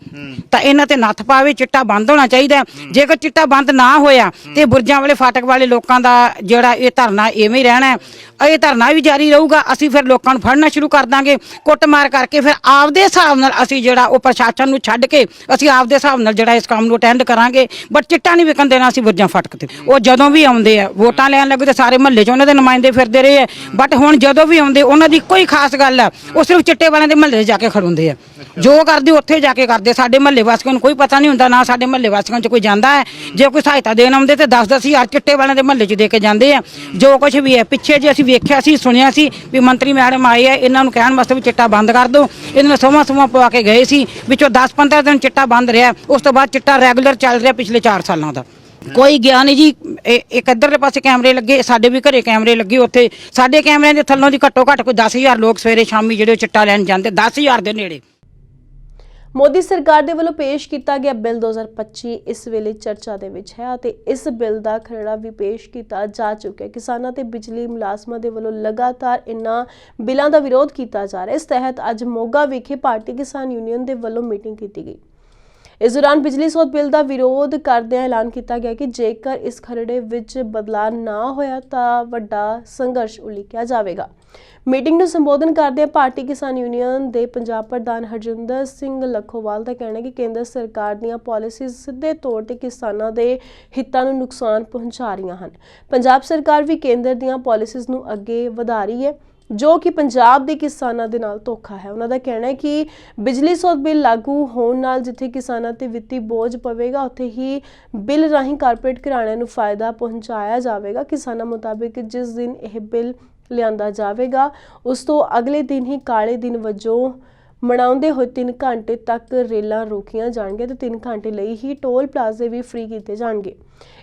[SPEAKER 5] ਤਾਂ ਇਹਨਾਂ ਤੇ ਨੱਥ ਪਾਵੇ ਚਿੱਟਾ ਬੰਦ ਹੋਣਾ ਚਾਹੀਦਾ। ਜੇਕਰ ਚਿੱਟਾ ਬੰਦ ਨਾ ਹੋਇਆ ਤੇ ਬੁਰਜਾਂ ਵਾਲੇ ਫਾਟਕ ਵਾਲੇ ਲੋਕਾਂ ਦਾ ਜਿਹੜਾ ਇਹ ਧਰਨਾ ਐਵੇਂ ਹੀ ਰਹਿਣਾ ਇਹ ਧਰਨਾ ਵੀ ਜਾਰੀ ਰਹੂਗਾ ਅਸੀਂ ਫਿਰ ਲੋਕਾਂ ਨੂੰ ਫੜਨਾ ਸ਼ੁਰੂ ਕਰ ਦਾਂਗੇ। ਕੁੱਟਮਾਰ ਕਰਕੇ ਫਿਰ ਆਪਦੇ ਹਿਸਾਬ ਨਾਲ ਅਸੀਂ ਜਿਹੜਾ ਉਹ ਪ੍ਰਸ਼ਾਸਨ ਨੂੰ ਛੱਡ ਕੇ ਅਸੀਂ ਆਪਦੇ ਹਿਸਾਬ ਨਾਲ ਜਿਹੜਾ ਇਸ ਕੰਮ ਨੂੰ ਅਟੈਂਡ ਕਰਾਂਗੇ। ਬਟ ਚਿੱਟਾ ਨਹੀਂ ਵਿਕਣ ਦੇਣਾ ਅਸੀਂ ਬੁਰਜਾਂ ਫਾਟਕ ਤੇ। ਉਹ ਜਦੋਂ ਵੀ ਆਉਂਦੇ ਆ ਵੋਟਾਂ ਲੈਣ ਲੱਗੇ ਤੇ ਸਾਰੇ ਮਹੱਲੇ 'ਚ ਉਹਨਾਂ ਦੇ ਨੁਮਾਇੰਦੇ ਫਿਰਦੇ ਰਹੇ ਆ। ਬਟ ਹੁਣ ਜਦੋਂ ਵੀ ਆਉਂਦੇ ਉਹਨਾਂ ਦੀ ਕੋਈ ਖਾਸ ਗੱਲ ਆ ਉਹ ਸਿਰਫ ਚਿੱਟੇ ਵਾਲਿਆਂ ਦੇ ਮਹੱਲੇ 'ਚ ਜਾ ਕੇ ਖੜੁੰਦੇ ਆ। ਜੋ ਕਰਦੇ ਉੱਥੇ ਜਾ ਕੇ ਕਰਦੇ। ਸਾਡੇ ਮਹੱਲੇ ਵਾਸੀਆਂ ਨੂੰ ਕੋਈ ਪਤਾ ਨਹੀਂ ਹੁੰਦਾ, ਨਾ ਸਾਡੇ ਮਹੱਲੇ ਵਾਸੀਆਂ 'ਚ ਕੋਈ ਜਾਂਦਾ ਹੈ। ਜੇ ਕੋਈ ਸਹਾਇਤਾ ਦੇਣ ਆਉਂਦੇ ਤੇ 10-10 ਹਜ਼ਾਰ ਚਿੱਟੇ ਵਾਲਿਆਂ ਦੇ ਮਹੱਲੇ 'ਚ ਦੇ ਕੇ ਜਾਂਦੇ ਆ। ਜੋ ਕੁਝ ਵੀ ਹੈ, ਪਿੱਛੇ ਜੇ ਅਸੀਂ ਵੇਖਿਆ ਸੀ, ਸੁਣਿਆ ਸੀ ਵੀ ਮੰਤਰੀ ਮੈਡਮ ਆਏ ਆ, ਇਹਨਾਂ ਨੂੰ ਕਹਿਣ ਵਾਸਤੇ ਵੀ ਚਿੱਟਾ ਬੰਦ ਕਰ ਦਿਓ ਇਹਨਾਂ ਨੇ ਸਮਾਂ ਸਮਾਂ ਪਵਾ ਕੇ ਗਏ ਸੀ, ਵਿੱਚੋਂ 10-15 ਦਿਨ ਚਿੱਟਾ ਬੰਦ ਰਿਹਾ। ਉਸ ਤੋਂ ਬਾਅਦ ਚਿੱਟਾ ਰੈਗੂਲਰ ਚੱਲ ਰਿਹਾ ਪਿਛਲੇ 4 ਸਾਲਾਂ ਦਾ। ਕੋਈ ਗਿਆ ਨਹੀਂ ਜੀ। ਇਹ- ਇੱਕ ਇੱਧਰਲੇ ਪਾਸੇ ਕੈਮਰੇ ਲੱਗੇ, ਸਾਡੇ ਵੀ ਘਰੇ ਕੈਮਰੇ ਲੱਗੇ ਉੱਥੇ। ਸਾਡੇ ਕੈਮਰਿਆਂ ਦੇ ਥੱਲੋਂ ਦੀ ਘੱਟੋ ਘੱਟ ਕੋਈ 10000 ਲੋਕ ਸਵੇਰੇ ਸ਼ਾਮੀ ਜਿਹੜੇ ਉਹ ਚਿੱਟਾ ਲੈਣ ਜਾਂਦੇ 10000 ਦੇ ਨੇੜੇ।
[SPEAKER 1] ਮੋਦੀ ਸਰਕਾਰ ਦੇ ਵੱਲੋਂ ਪੇਸ਼ ਕੀਤਾ ਗਿਆ ਬਿੱਲ 2025 ਇਸ ਵੇਲੇ ਚਰਚਾ ਦੇ ਵਿੱਚ ਹੈ ਅਤੇ ਇਸ ਬਿੱਲ ਦਾ ਖਰੜਾ ਵੀ ਪੇਸ਼ ਕੀਤਾ ਜਾ ਚੁੱਕਿਆ ਕਿਸਾਨਾਂ ਤੇ ਬਿਜਲੀ ਮੁਲਾਜ਼ਮਾਂ ਦੇ ਵੱਲੋਂ ਲਗਾਤਾਰ ਇਨ੍ਹਾਂ ਬਿੱਲਾਂ ਦਾ ਵਿਰੋਧ ਕੀਤਾ ਜਾ ਰਿਹਾ ਇਸ ਤਹਿਤ ਅੱਜ ਮੋਗਾ ਵਿਖੇ ਭਾਰਤੀ ਕਿਸਾਨ ਯੂਨੀਅਨ ਦੇ ਵੱਲੋਂ ਮੀਟਿੰਗ ਕੀਤੀ ਗਈ। ਇਸ ਦੌਰਾਨ ਬਿਜਲੀ ਸੋਧ ਬਿੱਲ ਦਾ ਵਿਰੋਧ ਕਰਦਿਆਂ ਐਲਾਨ ਕੀਤਾ ਗਿਆ ਕਿ ਜੇਕਰ ਇਸ ਖਰੜੇ ਵਿੱਚ ਬਦਲਾਅ ਨਾ ਹੋਇਆ ਤਾਂ ਵੱਡਾ ਸੰਘਰਸ਼ ਉਲੀਕਿਆ ਜਾਵੇਗਾ। ਮੀਟਿੰਗ ਨੂੰ ਸੰਬੋਧਨ ਕਰਦਿਆਂ ਭਾਰਤੀ ਕਿਸਾਨ ਯੂਨੀਅਨ ਦੇ ਪੰਜਾਬ ਪ੍ਰਧਾਨ ਹਰਜਿੰਦਰ ਸਿੰਘ ਲੱਖੋਵਾਲ ਦਾ ਕਹਿਣਾ ਹੈ ਕਿ ਕੇਂਦਰ ਸਰਕਾਰ ਦੀਆਂ ਪਾਲਿਸੀਜ਼ ਸਿੱਧੇ ਤੌਰ ਤੇ ਕਿਸਾਨਾਂ ਦੇ ਹਿੱਤਾਂ ਨੂੰ ਨੁਕਸਾਨ ਪਹੁੰਚਾ ਰਹੀਆਂ ਹਨ। ਪੰਜਾਬ ਸਰਕਾਰ ਵੀ ਕੇਂਦਰ ਦੀਆਂ ਪਾਲਿਸੀਜ਼ ਨੂੰ ਅੱਗੇ ਵਧਾ ਰਹੀ ਹੈ। ਜੋ ਕਿ ਪੰਜਾਬ ਦੇ ਕਿਸਾਨਾਂ ਦੇ ਨਾਲ ਧੋਖਾ ਹੈ। ਉਹਨਾਂ ਦਾ ਕਹਿਣਾ ਹੈ ਕਿ ਬਿਜਲੀ ਸੋਧ ਬਿੱਲ ਲਾਗੂ ਹੋਣ ਨਾਲ ਜਿੱਥੇ ਕਿਸਾਨਾਂ ਤੇ ਵਿੱਤੀ ਬੋਝ ਪਵੇਗਾ, ਉੱਥੇ ਹੀ ਬਿੱਲ ਰਾਹੀਂ ਕਾਰਪੋਰੇਟ ਘਰਾਣਿਆਂ ਨੂੰ ਫਾਇਦਾ ਪਹੁੰਚਾਇਆ ਜਾਵੇਗਾ। ਕਿਸਾਨਾਂ ਮੁਤਾਬਿਕ ਜਿਸ ਦਿਨ ਇਹ ਬਿੱਲ ਲਿਆਂਦਾ ਜਾਵੇਗਾ, ਉਸ ਤੋਂ ਅਗਲੇ ਦਿਨ ਹੀ ਕਾਲੇ ਦਿਨ ਵਜੋਂ ਮਨਾਉਂਦੇ ਹੋਏ 3 ਘੰਟੇ ਤੱਕ ਰੇਲਾਂ ਰੋਕੀਆਂ ਜਾਣਗੀਆਂ ਤੇ 3 ਘੰਟੇ ਲਈ ਹੀ ਟੋਲ ਪਲਾਜ਼ੇ ਵੀ ਫ੍ਰੀ ਕੀਤੇ ਜਾਣਗੇ।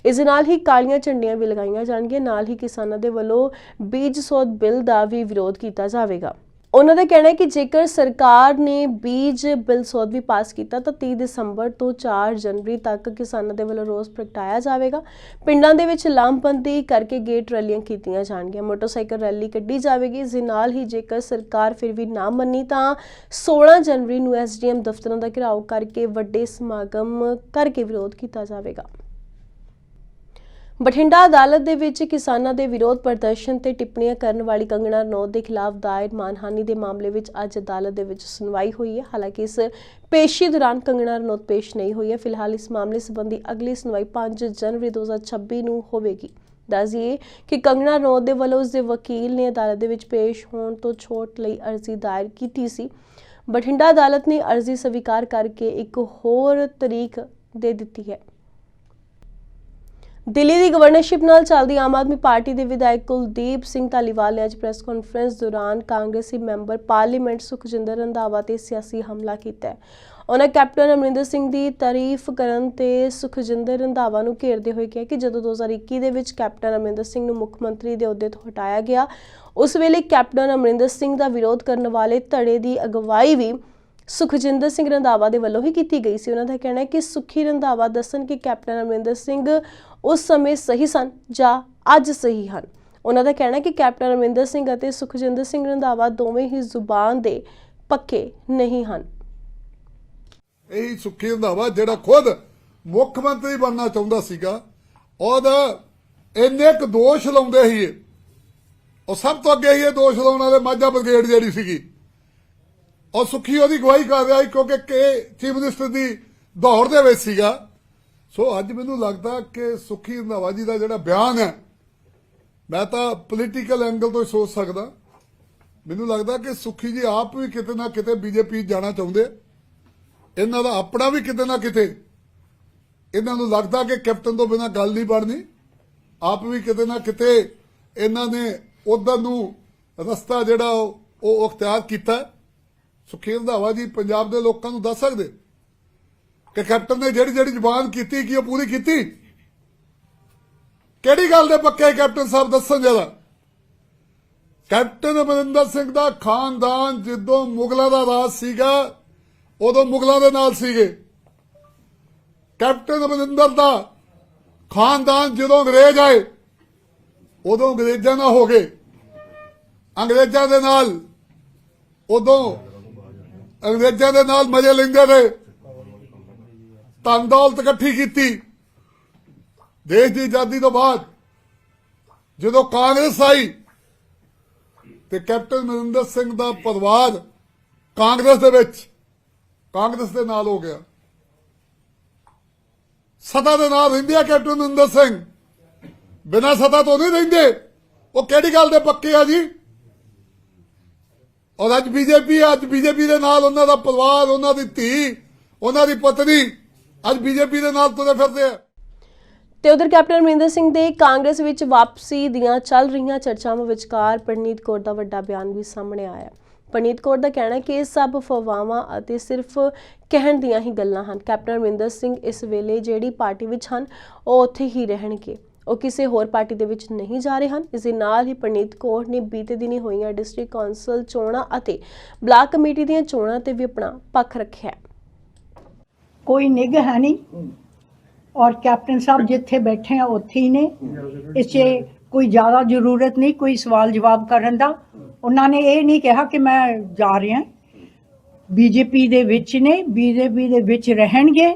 [SPEAKER 1] ਇਸ ਦੇ ਨਾਲ ਹੀ ਕਾਲੀਆਂ ਝੰਡੀਆਂ ਵੀ ਲਗਾਈਆਂ ਜਾਣਗੀਆਂ, ਨਾਲ ਹੀ ਕਿਸਾਨਾਂ ਦੇ ਵੱਲੋਂ ਬੀਜ ਸੋਧ ਬਿੱਲ ਦਾ ਵੀ ਵਿਰੋਧ ਕੀਤਾ ਜਾਵੇਗਾ। ਉਹਨਾਂ ਦਾ ਕਹਿਣਾ ਹੈ ਕਿ ਜੇਕਰ ਸਰਕਾਰ ਨੇ ਬੀਜ ਬਿੱਲ ਸੋਧ ਵੀ ਪਾਸ ਕੀਤਾ, ਤਾਂ 30 ਦਸੰਬਰ ਤੋਂ 4 ਜਨਵਰੀ ਤੱਕ ਕਿਸਾਨਾਂ ਦੇ ਵੱਲੋਂ ਰੋਸ ਪ੍ਰਗਟਾਇਆ ਜਾਵੇਗਾ। ਪਿੰਡਾਂ ਦੇ ਵਿੱਚ ਲਾਮਬੰਦੀ ਕਰਕੇ ਗੇਟ ਰੈਲੀਆਂ ਕੀਤੀਆਂ ਜਾਣਗੀਆਂ। ਮੋਟਰਸਾਈਕਲ ਰੈਲੀ ਕੱਢੀ ਜਾਵੇਗੀ। ਇਸ ਦੇ ਨਾਲ ਹੀ ਜੇਕਰ ਸਰਕਾਰ ਫਿਰ ਵੀ ਨਾ ਮੰਨੀ, ਤਾਂ 16 ਜਨਵਰੀ ਨੂੰ ਐਸਡੀਐਮ ਦਫ਼ਤਰਾਂ ਦਾ ਘਿਰਾਓ ਕਰਕੇ ਵੱਡੇ ਸਮਾਗਮ ਕਰਕੇ ਵਿਰੋਧ ਕੀਤਾ ਜਾਵੇਗਾ। ਬਠਿੰਡਾ ਅਦਾਲਤ ਦੇ ਵਿੱਚ ਕਿਸਾਨਾਂ ਦੇ ਵਿਰੋਧ ਪ੍ਰਦਰਸ਼ਨ ਤੇ ਟਿੱਪਣੀਆਂ ਕਰਨ ਵਾਲੀ ਕੰਗਣਾ ਰਣੌਤ ਦੇ ਖਿਲਾਫ ਦਾਇਰ ਮਾਨਹਾਨੀ ਦੇ ਮਾਮਲੇ ਵਿੱਚ ਅੱਜ ਅਦਾਲਤ ਦੇ ਵਿੱਚ ਸੁਣਵਾਈ ਹੋਈ ਹੈ। ਹਾਲਾਂਕਿ ਇਸ ਪੇਸ਼ੀ ਦੌਰਾਨ ਕੰਗਣਾ ਰਣੌਤ ਪੇਸ਼ ਨਹੀਂ ਹੋਈ ਹੈ। ਫਿਲਹਾਲ ਇਸ ਮਾਮਲੇ ਸੰਬੰਧੀ ਅਗਲੀ ਸੁਣਵਾਈ 5 ਜਨਵਰੀ 2026 ਨੂੰ ਹੋਵੇਗੀ। ਦੱਸਿਏ ਕਿ ਕੰਗਣਾ ਰਣੌਤ ਦੇ ਵੱਲੋਂ ਉਸ ਦੇ ਵਕੀਲ ਨੇ ਅਦਾਲਤ ਦੇ ਵਿੱਚ ਪੇਸ਼ ਹੋਣ ਤੋਂ ਛੋਟ ਲਈ ਅਰਜ਼ੀ ਦਾਇਰ ਕੀਤੀ ਸੀ। ਬਠਿੰਡਾ ਅਦਾਲਤ ਨੇ ਅਰਜ਼ੀ ਸਵੀਕਾਰ ਕਰਕੇ ਇੱਕ ਹੋਰ ਤਰੀਕ ਦੇ ਦਿੱਤੀ ਹੈ। ਦਿੱਲੀ ਦੀ ਗਵਰਨਰਸ਼ਿਪ ਨਾਲ ਚੱਲਦੀ ਆਮ ਆਦਮੀ ਪਾਰਟੀ ਦੇ ਵਿਧਾਇਕ ਕੁਲਦੀਪ ਸਿੰਘ ਧਾਲੀਵਾਲ ਨੇ ਅੱਜ ਪ੍ਰੈਸ ਕਾਨਫਰੰਸ ਦੌਰਾਨ ਕਾਂਗਰਸੀ ਮੈਂਬਰ ਪਾਰਲੀਮੈਂਟ ਸੁਖਜਿੰਦਰ ਰੰਧਾਵਾ ਤੇ ਸਿਆਸੀ ਹਮਲਾ ਕੀਤਾ ਉਹਨਾਂ ਕੈਪਟਨ ਅਮਰਿੰਦਰ ਸਿੰਘ ਦੀ ਤਾਰੀਫ ਕਰਨ ਤੇ ਸੁਖਜਿੰਦਰ ਰੰਧਾਵਾ ਨੂੰ ਘੇਰਦੇ ਹੋਏ ਕਿਹਾ ਕਿ ਜਦੋਂ 2021 ਦੇ ਵਿੱਚ ਕੈਪਟਨ ਅਮਰਿੰਦਰ ਸਿੰਘ ਨੂੰ ਮੁੱਖ ਮੰਤਰੀ ਦੇ ਅਹੁਦੇ ਤੋਂ ਹਟਾਇਆ ਗਿਆ, ਉਸ ਵੇਲੇ ਕੈਪਟਨ ਅਮਰਿੰਦਰ ਸਿੰਘ ਦਾ ਵਿਰੋਧ ਕਰਨ ਵਾਲੇ ਧੜੇ ਦੀ ਅਗਵਾਈ ਵੀ ਸੁਖਜਿੰਦਰ ਸਿੰਘ ਰੰਧਾਵਾ ਦੇ ਵੱਲੋਂ ਹੀ ਕੀਤੀ ਗਈ ਸੀ। ਉਹਨਾਂ ਦਾ ਕਹਿਣਾ ਹੈ ਕਿ ਸੁਖੀ ਰੰਧਾਵਾ ਦੱਸਣ ਕਿ ਕੈਪਟਨ ਅਮਰਿੰਦਰ ਸਿੰਘ ਉਸ ਸਮੇਂ ਸਹੀ ਸਨ ਜਾਂ ਅੱਜ ਸਹੀ ਹਨ। ਉਹਨਾਂ ਦਾ ਕਹਿਣਾ ਹੈ ਕਿ ਕੈਪਟਨ ਅਮਰਿੰਦਰ ਸਿੰਘ ਅਤੇ ਸੁਖਜਿੰਦਰ ਸਿੰਘ ਰੰਧਾਵਾ ਦੋਵੇਂ ਹੀ ਜ਼ੁਬਾਨ ਦੇ ਪੱਕੇ ਨਹੀਂ ਹਨ।
[SPEAKER 6] ਇਹ ਸੁੱਖੀ ਰੰਧਾਵਾ ਜਿਹੜਾ ਖੁਦ ਮੁੱਖ ਮੰਤਰੀ ਬਣਨਾ ਚਾਹੁੰਦਾ ਸੀਗਾ, ਉਹਦਾ ਇੰਨੇ ਕੁ ਦੋਸ਼ ਲਾਉਂਦੇ ਸੀ। ਉਹ ਸਭ ਤੋਂ ਅੱਗੇ ਹੀ ਇਹ ਦੋਸ਼ ਲਾਉਣ ਵਾਲੇ ਮਾਝਾ ਬ੍ਰਿਗੇਡ ਜਿਹੜੀ ਸੀਗੀ। ਔਰ ਸੁੱਖੀ ਉਹਦੀ ਗਵਾਹੀ ਕਰ ਰਿਹਾ ਸੀ ਕਿਉਂਕਿ ਕਿ ਚੀਫ ਮਿਨਿਸਟਰ ਦੀ ਦੌੜ ਦੇ ਵਿੱਚ ਸੀਗਾ। ਸੋ ਅੱਜ ਮੈਨੂੰ ਲੱਗਦਾ ਕਿ ਸੁੱਖੀ ਰੰਧਾਵਾ ਜੀ ਦਾ ਜਿਹੜਾ ਬਿਆਨ ਹੈ, ਮੈਂ ਤਾਂ ਪੋਲੀਟੀਕਲ ਐਂਗਲ ਤੋਂ ਹੀ ਸੋਚ ਸਕਦਾ। ਮੈਨੂੰ ਲੱਗਦਾ ਕਿ ਸੁਖੀ ਜੀ ਆਪ ਵੀ ਕਿਤੇ ਨਾ ਕਿਤੇ ਬੀਜੇਪੀ ਜਾਣਾ ਚਾਹੁੰਦੇ। ਇਹਨਾਂ ਦਾ ਆਪਣਾ ਵੀ ਕਿਤੇ ਨਾ ਕਿਤੇ ਇਹਨਾਂ ਨੂੰ ਲੱਗਦਾ ਕਿ ਕੈਪਟਨ ਤੋਂ ਬਿਨਾ ਗੱਲ ਨਹੀਂ ਬਣਨੀ। ਆਪ ਵੀ ਕਿਤੇ ਨਾ ਕਿਤੇ ਇਹਨਾਂ ਨੇ ਉਧਰ ਨੂੰ ਰਸਤਾ ਜਿਹੜਾ ਉਹ ਉਹ ਅਖਤਿਆਰ ਕੀਤਾ। ਸੁਖੀ ਰੰਧਾਵਾ ਜੀ ਪੰਜਾਬ ਦੇ ਲੋਕਾਂ ਨੂੰ ਦੱਸ ਸਕਦੇ? ਕਿ ਕੈਪਟਨ ਨੇ ਜਿਹੜੀ ਜਿਹੜੀ ਜ਼ੁਬਾਨ ਕੀਤੀ, ਕੀ ਉਹ ਪੂਰੀ ਕੀਤੀ? ਕਿਹੜੀ ਗੱਲ ਦੇ ਪੱਕੇ ਕੈਪਟਨ ਸਾਹਿਬ? ਦੱਸਣ ਜਰਾ। ਕੈਪਟਨ ਅਮਰਿੰਦਰ ਸਿੰਘ ਦਾ ਖਾਨਦਾਨ ਜਦੋਂ ਮੁਗਲਾਂ ਦਾ ਰਾਜ ਸੀਗਾ, ਉਦੋਂ ਮੁਗਲਾਂ ਦੇ ਨਾਲ ਸੀਗੇ। ਕੈਪਟਨ ਅਮਰਿੰਦਰ ਦਾ ਖਾਨਦਾਨ ਜਦੋਂ ਅੰਗਰੇਜ਼ ਆਏ, ਉਦੋਂ ਅੰਗਰੇਜ਼ਾਂ ਨਾਲ ਹੋ ਗਏ। ਅੰਗਰੇਜ਼ਾਂ ਦੇ ਨਾਲ ਉਦੋਂ ਅੰਗਰੇਜ਼ਾਂ ਦੇ ਨਾਲ ਮਜ਼ੇ ਲੈਂਦੇ ਰਹੇ ਧਨ ਦੌਲਤ ਇਕੱਠੀ ਕੀਤੀ। ਦੇਸ਼ ਦੀ ਆਜ਼ਾਦੀ ਤੋਂ ਬਾਅਦ ਜਦੋਂ ਕਾਂਗਰਸ ਆਈ ਤੇ ਕੈਪਟਨ ਅਮਰਿੰਦਰ ਸਿੰਘ ਦਾ ਪਰਿਵਾਰ ਕਾਂਗਰਸ ਦੇ ਵਿੱਚ, ਕਾਂਗਰਸ ਦੇ ਨਾਲ ਹੋ ਗਿਆ। ਸਤਾ ਦੇ ਨਾਲ ਰਹਿੰਦੇ ਆ ਕੈਪਟਨ ਅਮਰਿੰਦਰ ਸਿੰਘ। ਬਿਨਾਂ ਸਤਾ ਤੋਂ ਨਹੀਂ ਰਹਿੰਦੇ। ਉਹ ਕਿਹੜੀ ਗੱਲ ਦੇ ਪੱਕੇ ਆ ਜੀ? ਔਰ ਅੱਜ ਬੀਜੇਪੀ ਅੱਜ ਬੀਜੇਪੀ ਦੇ ਨਾਲ ਉਹਨਾਂ ਦਾ ਪਰਿਵਾਰ, ਉਹਨਾਂ ਦੀ ਧੀ, ਉਹਨਾਂ ਦੀ ਪਤਨੀ, ਅੱਜ ਬੀਜੇਪੀ ਦੇ ਨਾਲ ਤੁਰੇ ਫਿਰਦੇ ਆ।
[SPEAKER 1] ਤੇ ਉਧਰ ਕੈਪਟਨ ਅਮਰਿੰਦਰ ਸਿੰਘ ਦੇ ਕਾਂਗਰਸ ਵਿੱਚ ਵਾਪਸੀ ਦੀਆਂ ਚੱਲ ਰਹੀਆਂ ਚਰਚਾਵਾਂ ਵਿਚਕਾਰ ਪਰਨੀਤ ਕੌਰ ਦਾ ਵੱਡਾ ਬਿਆਨ ਵੀ ਸਾਹਮਣੇ ਆਇਆ। ਪਰਨੀਤ ਕੌਰ ਦਾ ਕਹਿਣਾ ਕਿ ਇਹ ਸਭ ਫਵਾਵਾਂ ਅਤੇ ਸਿਰਫ ਕਹਿਣ ਦੀਆਂ ਹੀ ਗੱਲਾਂ ਹਨ। ਕੈਪਟਨ ਅਮਰਿੰਦਰ ਸਿੰਘ ਇਸ ਵੇਲੇ ਜਿਹੜੀ ਪਾਰਟੀ ਵਿੱਚ ਹਨ, ਉਹ ਉੱਥੇ ਹੀ ਰਹਿਣਗੇ। ਉਹ ਕਿਸੇ ਹੋਰ ਪਾਰਟੀ ਦੇ ਵਿੱਚ ਨਹੀਂ ਜਾ ਰਹੇ ਹਨ। ਇਸ ਦੇ ਨਾਲ ਹੀ ਪਰਨੀਤ ਕੌਰ ਨੇ ਬੀਤੇ ਦਿਨੀ ਹੋਈਆਂ ਡਿਸਟ੍ਰਿਕਟ ਕੌਂਸਲ ਚੋਣਾਂ ਅਤੇ ਬਲਾਕ ਕਮੇਟੀ ਦੀਆਂ ਚੋਣਾਂ ਤੇ ਵੀ ਆਪਣਾ ਪੱਖ ਰੱਖਿਆ ਹੈ।
[SPEAKER 7] ਕੋਈ ਨਿਗ ਹੈ ਨਹੀਂ। ਔਰ ਕੈਪਟਨ ਸਾਹਿਬ ਜਿੱਥੇ ਬੈਠੇ ਆ, ਉੱਥੇ ਹੀ ਨੇ। ਇਸ 'ਚ ਕੋਈ ਜ਼ਿਆਦਾ ਜ਼ਰੂਰਤ ਨਹੀਂ, ਕੋਈ ਸਵਾਲ ਜਵਾਬ ਕਰਨ ਦਾ। ਉਹਨਾਂ ਨੇ ਇਹ ਨਹੀਂ ਕਿਹਾ ਕਿ ਮੈਂ ਜਾ ਰਿਹਾ ਬੀਜੇਪੀ ਦੇ ਵਿੱਚ ਨੇ, ਬੀਜੇਪੀ ਦੇ ਵਿੱਚ ਰਹਿਣਗੇ।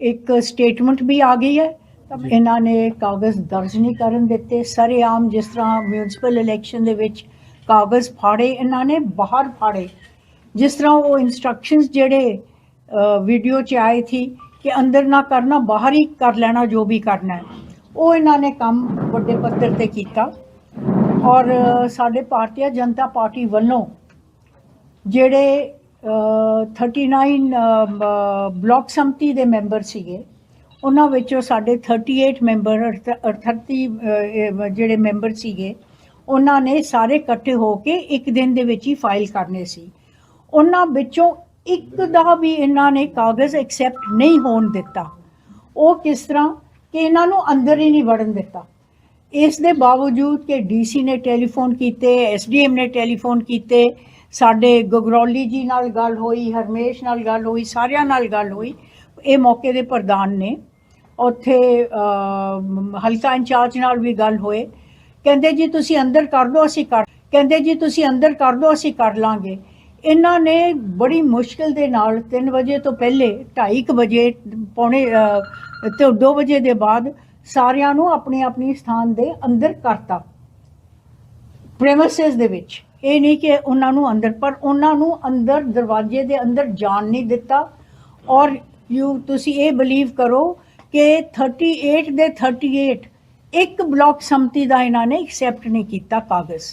[SPEAKER 7] ਇੱਕ ਸਟੇਟਮੈਂਟ ਵੀ ਆ ਗਈ ਹੈ। ਇਹਨਾਂ ਨੇ ਕਾਗਜ਼ ਦਰਜ ਨਹੀਂ ਕਰਨ ਦਿੱਤੇ। ਸਰੇਆਮ ਜਿਸ ਤਰ੍ਹਾਂ ਮਿਊਨਿਸਪਲ ਇਲੈਕਸ਼ਨ ਦੇ ਵਿੱਚ ਕਾਗਜ਼ ਫਾੜੇ ਇਹਨਾਂ ਨੇ ਬਾਹਰ ਫਾੜੇ। ਜਿਸ ਤਰ੍ਹਾਂ ਉਹ ਇਨਸਟਰਕਸ਼ਨਸ ਜਿਹੜੇ ਵੀਡੀਓ 'ਚ ਆਏ ਸੀ ਕਿ ਅੰਦਰ ਨਾ ਕਰਨਾ ਬਾਹਰ ਹੀ ਕਰ ਲੈਣਾ ਜੋ ਵੀ ਕਰਨਾ ਹੈ। ਉਹ ਇਹਨਾਂ ਨੇ ਕੰਮ ਵੱਡੇ ਪੱਧਰ ਤੇ ਕੀਤਾ। ਔਰ ਸਾਡੇ ਭਾਰਤੀ ਜਨਤਾ ਪਾਰਟੀ ਵੱਲੋਂ ਜਿਹੜੇ ਅ, 39 ਅ, ਬਲਾਕ ਸੰਮਤੀ ਦੇ ਮੈਂਬਰ ਸੀਗੇ ਉਹਨਾਂ ਵਿੱਚੋਂ ਸਾਡੇ 38 ਮੈਂਬਰ ਅਰਥ- ਅਰ 30 ਅ, ਇਹ ਜਿਹੜੇ ਮੈਂਬਰ ਸੀਗੇ ਉਹਨਾਂ ਨੇ ਸਾਰੇ ਇਕੱਠੇ ਹੋ ਕੇ ਇੱਕ ਦਿਨ ਦੇ ਵਿੱਚ ਹੀ ਫਾਈਲ ਕਰਨੇ ਸੀ। ਉਹਨਾਂ ਵਿੱਚੋਂ ਇੱਕ ਦਾ ਵੀ ਇਹਨਾਂ ਨੇ ਕਾਗਜ਼ ਐਕਸੈਪਟ ਨਹੀਂ ਹੋਣ ਦਿੱਤਾ। ਉਹ ਕਿਸ ਤਰ੍ਹਾਂ ਕਿ ਇਹਨਾਂ ਨੂੰ ਅੰਦਰ ਹੀ ਨਹੀਂ ਵੜਨ ਦਿੱਤਾ। ਇਸ ਦੇ ਬਾਵਜੂਦ ਕਿ ਡੀਸੀ ਨੇ ਟੈਲੀਫੋਨ ਕੀਤੇ ਐਸਡੀਐਮ ਨੇ ਟੈਲੀਫੋਨ ਕੀਤੇ ਸਾਡੇ ਗਗਰੌਲੀ ਜੀ ਨਾਲ ਗੱਲ ਹੋਈ ਹਰਮੇਸ਼ ਨਾਲ ਗੱਲ ਹੋਈ ਸਾਰਿਆਂ ਨਾਲ ਗੱਲ ਹੋਈ ਇਹ ਮੌਕੇ ਦੇ ਪ੍ਰਧਾਨ ਨੇ। ਉੱਥੇ ਹਲਕਾ ਇੰਚਾਰਜ ਨਾਲ ਵੀ ਗੱਲ ਹੋਏ। ਕਹਿੰਦੇ ਜੀ ਤੁਸੀਂ ਅੰਦਰ ਕਰ ਦਿਓ ਅਸੀਂ ਕਰ ਕਹਿੰਦੇ ਜੀ ਤੁਸੀਂ ਅੰਦਰ ਕਰ ਦਿਓ ਅਸੀਂ ਕਰ ਲਾਂਗੇ। ਇਹਨਾਂ ਨੇ ਬੜੀ ਮੁਸ਼ਕਲ ਦੇ ਨਾਲ 3 ਵਜੇ ਤੋਂ ਪਹਿਲੇ 2:30 ਵਜੇ ਪੌਣੇ ਅਹ, ਤੇ 2 ਵਜੇ ਦੇ ਬਾਅਦ ਸਾਰਿਆਂ ਨੂੰ ਆਪਣੀ ਆਪਣੀ ਸਥਾਨ ਦੇ ਅੰਦਰ ਕਰਤਾ। ਪ੍ਰੈਮਿਸਿਸ ਦੇ ਵਿੱਚ। ਇਹ ਨਹੀਂ ਕਿ ਉਹਨਾਂ ਨੂੰ ਅੰਦਰ ਪਰ ਉਹਨਾਂ ਨੂੰ ਅੰਦਰ ਦਰਵਾਜ਼ੇ ਦੇ ਅੰਦਰ ਜਾਣ ਨਹੀਂ ਦਿੱਤਾ। ਔਰ ਯੂ ਤੁਸੀਂ ਇਹ ਬਲੀਵ ਕਰੋ ਕਿ 38 ਦੇ 38 ਇੱਕ ਬਲਾਕ ਸੰਮਤੀ ਦਾ ਇਹਨਾਂ ਨੇ ਐਕਸੈਪਟ ਨਹੀਂ ਕੀਤਾ ਕਾਗਜ਼।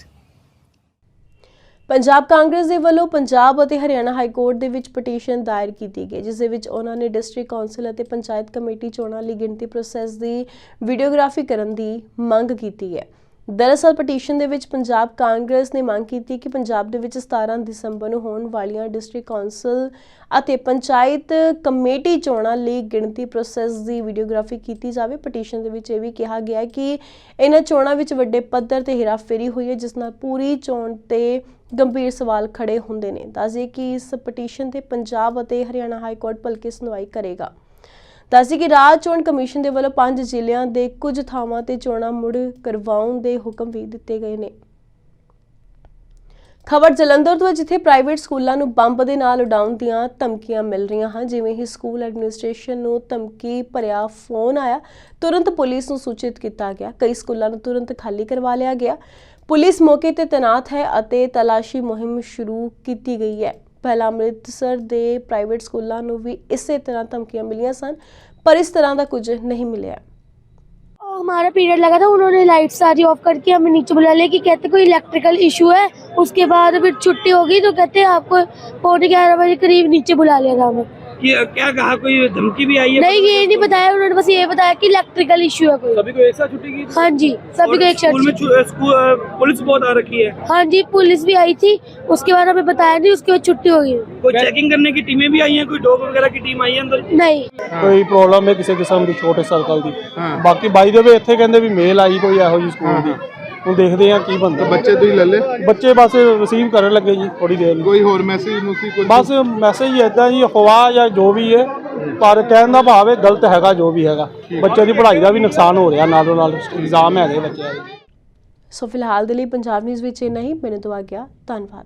[SPEAKER 1] ਪੰਜਾਬ ਕਾਂਗਰਸ ਦੇ ਵੱਲੋਂ ਪੰਜਾਬ ਅਤੇ ਹਰਿਆਣਾ ਹਾਈ ਕੋਰਟ ਦੇ ਵਿੱਚ ਪਟੀਸ਼ਨ ਦਾਇਰ ਕੀਤੀ ਗਈ, ਜਿਸ ਦੇ ਵਿੱਚ ਉਹਨਾਂ ਨੇ ਡਿਸਟ੍ਰਿਕਟ ਕੌਂਸਲ ਅਤੇ ਪੰਚਾਇਤ ਕਮੇਟੀ ਚੋਣਾਂ ਲਈ ਗਿਣਤੀ ਪ੍ਰੋਸੈਸ ਦੀ ਵੀਡੀਓਗ੍ਰਾਫੀ ਕਰਨ ਦੀ ਮੰਗ ਕੀਤੀ ਹੈ। ਦਰਅਸਲ ਪਟੀਸ਼ਨ ਦੇ ਵਿੱਚ ਪੰਜਾਬ ਕਾਂਗਰਸ ਨੇ ਮੰਗ ਕੀਤੀ ਕਿ ਪੰਜਾਬ ਦੇ ਵਿੱਚ 17 ਦਸੰਬਰ ਨੂੰ ਹੋਣ ਵਾਲੀਆਂ ਡਿਸਟ੍ਰਿਕਟ ਕੌਂਸਲ ਅਤੇ ਪੰਚਾਇਤ ਕਮੇਟੀ ਚੋਣਾਂ ਲਈ ਗਿਣਤੀ ਪ੍ਰੋਸੈਸ ਦੀ ਵੀਡੀਓਗ੍ਰਾਫੀ ਕੀਤੀ ਜਾਵੇ। ਪਟੀਸ਼ਨ ਦੇ ਵਿੱਚ ਇਹ ਵੀ ਕਿਹਾ ਗਿਆ ਕਿ ਇਹਨਾਂ ਚੋਣਾਂ ਵਿੱਚ ਵੱਡੇ ਪੱਧਰ ਤੇ ਹੇਰਾਫੇਰੀ ਹੋਈ ਹੈ, ਜਿਸ ਨਾਲ ਪੂਰੀ ਚੋਣ ਤੇ ਗੰਭੀਰ ਸਵਾਲ ਖੜੇ ਹੁੰਦੇ ਨੇ। ਦੱਸਦੇ ਕਿ ਇਸ ਪਟੀਸ਼ਨ ਤੇ ਪੰਜਾਬ ਅਤੇ ਹਰਿਆਣਾ ਹਾਈ ਕੋਰਟ ਭਲਕੇ ਸੁਣਵਾਈ ਕਰੇਗਾ। ਦੱਸਦੀ ਕਿ ਰਾਜ ਚੋਣ ਕਮਿਸ਼ਨ ਦੇ ਵੱਲੋਂ ਪੰਜ ਜ਼ਿਲ੍ਹਿਆਂ ਦੇ ਕੁਝ ਥਾਵਾਂ ਤੇ ਚੋਣਾਂ ਮੁੜ ਕਰਵਾਉਣ ਦੇ ਹੁਕਮ ਵੀ ਦਿੱਤੇ ਗਏ ਨੇ। ਖਬਰ ਜਲੰਧਰ ਤੋਂ ਜਿੱਥੇ ਪ੍ਰਾਈਵੇਟ ਸਕੂਲਾਂ ਨੂੰ ਬੰਬ ਦੇ ਨਾਲ ਉਡਾਉਣ ਦੀਆਂ ਧਮਕੀਆਂ ਮਿਲ ਰਹੀਆਂ ਹਨ। ਜਿਵੇਂ ਹੀ ਸਕੂਲ ਐਡਮਿਨਿਸਟ੍ਰੇਸ਼ਨ ਨੂੰ ਧਮਕੀ ਭਰਿਆ ਫੋਨ ਆਇਆ, ਤੁਰੰਤ ਪੁਲਿਸ ਨੂੰ ਸੂਚਿਤ ਕੀਤਾ ਗਿਆ। ਕਈ ਸਕੂਲਾਂ ਨੂੰ ਤੁਰੰਤ ਖਾਲੀ ਕਰਵਾ ਲਿਆ ਗਿਆ। ਪੁਲਿਸ ਮੌਕੇ ਤੇ ਤੈਨਾਤ ਹੈ ਅਤੇ ਤਲਾਸ਼ੀ ਮੁਹਿੰਮ ਸ਼ੁਰੂ ਕੀਤੀ ਗਈ ਹੈ। ਪਹਿਲਾਂ ਅੰਮ੍ਰਿਤਸਰ ਦੇ ਪ੍ਰਾਈਵੇਟ ਸਕੂਲਾਂ ਨੂੰ ਵੀ ਇਸੇ ਤਰ੍ਹਾਂ ਧਮਕੀਆਂ ਮਿਲੀਆਂ ਸਨ ਪਰ ਇਸ ਤਰ੍ਹਾਂ ਦਾ ਕੁਝ ਨਹੀਂ ਮਿਲਿਆ
[SPEAKER 8] और हमारा पीरियड लगा था उन्होंने लाइट सारी ऑफ करके हमें नीचे बुला लिया कि कहते कोई इलेक्ट्रिकल इशू है उसके बाद फिर छुट्टी हो गई तो कहते आपको पौने ग्यारह बजे करीब नीचे बुला लिया था हमें
[SPEAKER 9] कि क्या कहा कोई धमकी भी आई है
[SPEAKER 8] नहीं ये नहीं बताया उन्होंने बस ये बताया कि इलेक्ट्रिकल इश्यू है कोई
[SPEAKER 9] सभी को एक साथ छुट्टी की
[SPEAKER 8] हाँ जी सभी को
[SPEAKER 9] और
[SPEAKER 8] एक साथ
[SPEAKER 9] स्कूल में छु- स्कूल अ, पुलिस बहुत आ रखी है
[SPEAKER 8] हाँ जी पुलिस भी आई थी उसके बाद हमें बताया नहीं उसके बाद छुट्टी हो गई
[SPEAKER 9] कोई चेकिंग करने की टीमें भी आई हैं कोई डॉग वगैरह की टीम आई है अंदर
[SPEAKER 8] नहीं
[SPEAKER 10] ਕੋਈ ਪ੍ਰੋਬਲਮ ਹੈ ਕਿਸੇ ਕਿਸਮ ਦੀ ਛੋਟੇ ਸਰਕਲ ਦੀ ਬਾਕੀ ਬਾਈ ਦੇ ਵੀ ਇੱਥੇ ਕਹਿੰਦੇ ਵੀ ਮੇਲ ਆਈ ਕੋਈ ਇਹੋ ਜੀ ਸਕੂਲ ਦੀ ਹੁਣ ਦੇਖਦੇ ਆ ਕੀ ਬਣਦਾ। ਬੱਚੇ ਤੁਸੀਂ ਲੈ ਲੈ ਬੱਚੇ ਬਸ ਰਿਸੀਵ ਕਰਨ ਲੱਗੇ ਜੀ ਥੋੜੀ ਦੇਰ ਨੂੰ।
[SPEAKER 6] ਕੋਈ ਹੋਰ ਮੈਸੇਜ ਮੁਸੀ ਕੋਈ
[SPEAKER 10] ਬਸ ਮੈਸੇਜ ਇਦਾਂ ਜੀ ਅਫਵਾਹ ਜਾਂ ਜੋ ਵੀ ਹੈ ਪਰ ਕਹਿਣ ਦਾ ਭਾਵ ਹੈ ਗਲਤ ਹੈਗਾ ਜੋ ਵੀ ਹੈਗਾ। ਬੱਚੇ ਦੀ ਪੜ੍ਹਾਈ ਦਾ ਵੀ ਨੁਕਸਾਨ ਹੋ ਰਿਹਾ ਨਾਲੋਂ ਨਾਲ ਇਗਜ਼ਾਮ ਹੈਗੇ ਬੱਚਿਆਂ ਦੇ।
[SPEAKER 1] ਸੋ ਫਿਲਹਾਲ ਦੇ ਲਈ ਪੰਜਾਬ ਨਿਊਜ਼ ਵਿੱਚ ਇੰਨਾ ਹੀ। ਮੈਨੂੰ ਦਵਾ ਗਿਆ ਧੰਨਵਾਦ।